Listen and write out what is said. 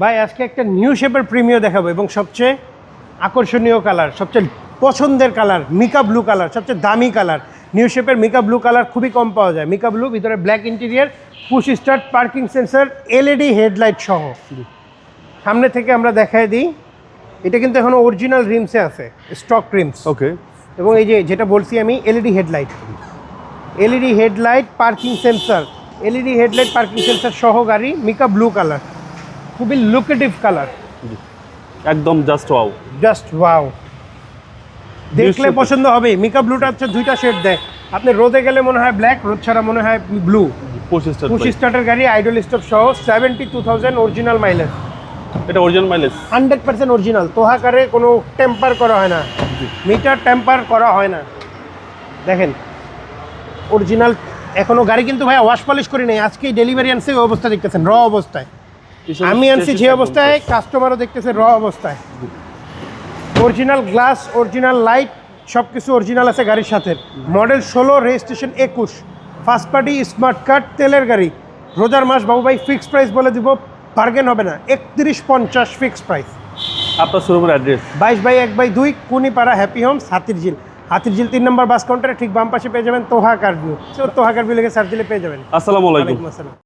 ভাই আজকে একটা নিউ শেপের প্রিমিয় দেখাবো এবং সবচেয়ে আকর্ষণীয় কালার সবচেয়ে পছন্দের কালার মিকা ব্লু কালার সবচেয়ে দামি কালার নিউ শেপের মিকা ব্লু কালার খুবই কম পাওয়া যায়। মিকা ব্লু ভিতরে black interior push start parking sensor LED headlight সহ। সামনে থেকে আমরা দেখাই দিই। এটা কিন্তু এখন অরিজিনাল রিমসে আছে স্টক রিমস ওকে এবং এই যে যেটা বলছি আমি LED headlight LED headlight parking sensor LED headlight parking sensor সহ গাড়ি মিকা ব্লু কালার খুবই লুকেটিভ কালার একদম জাস্ট ওয়াও জাস্ট ওয়াও দেখলে. পছন্দ হবে মিকা ব্লুটা হচ্ছে দুইটা শেড দেয়। আপনি রোদে গেলে মনে হয় ব্ল্যাক রোদ ছাড়া মনে হয় ব্লু পঁচিশ স্টার্টের গাড়ি আইডল স্টপ সহ seventy two thousand original mileage এটা original mileage hundred percent original তোহাকারে কোনো টেম্পার করা হয় না। মিটার টেম্পার করা হয় না। দেখেন অরিজিনাল এখনও গাড়ি কিন্তু ভাই ওয়াশ পলিশ করি নাই। আজকেই ডেলিভারি আনছে অবস্থা দেখতেছেন। র অবস্থায়। আমি আনছি যে অবস্থায় কাস্টমারও দেখতেছে র অবস্থায়। অরিজিনাল গ্লাস অরিজিনাল লাইট সব কিছু অরিজিনাল আছে গাড়ির সাথে। মডেল ষোলো রেজিস্ট্রেশন একুশ। ফার্স্ট পার্টি স্মার্ট কার্ড তেলের গাড়ি। রোজার মাস বাবু ভাই ফিক্সড প্রাইস বলে দিব বার্গেন হবে না। একত্রিশ পঞ্চাশ ফিক্সড প্রাইস আপনার শোরুমের অ্যাড্রেস বাইশ বাই এক বাই দুই কুনিপাড়া হ্যাপি হোমস হাতির ঝিল। হাতির ঝিল তিন নম্বর বাস কাউন্টারে ঠিক বাম পাশে পেয়ে যাবেন তোহা কারভিউ তোহা কারভিউ লেগে সার্চ দিলে পেয়ে যাবেন। আসসালামু আলাইকুম। আসসালাম।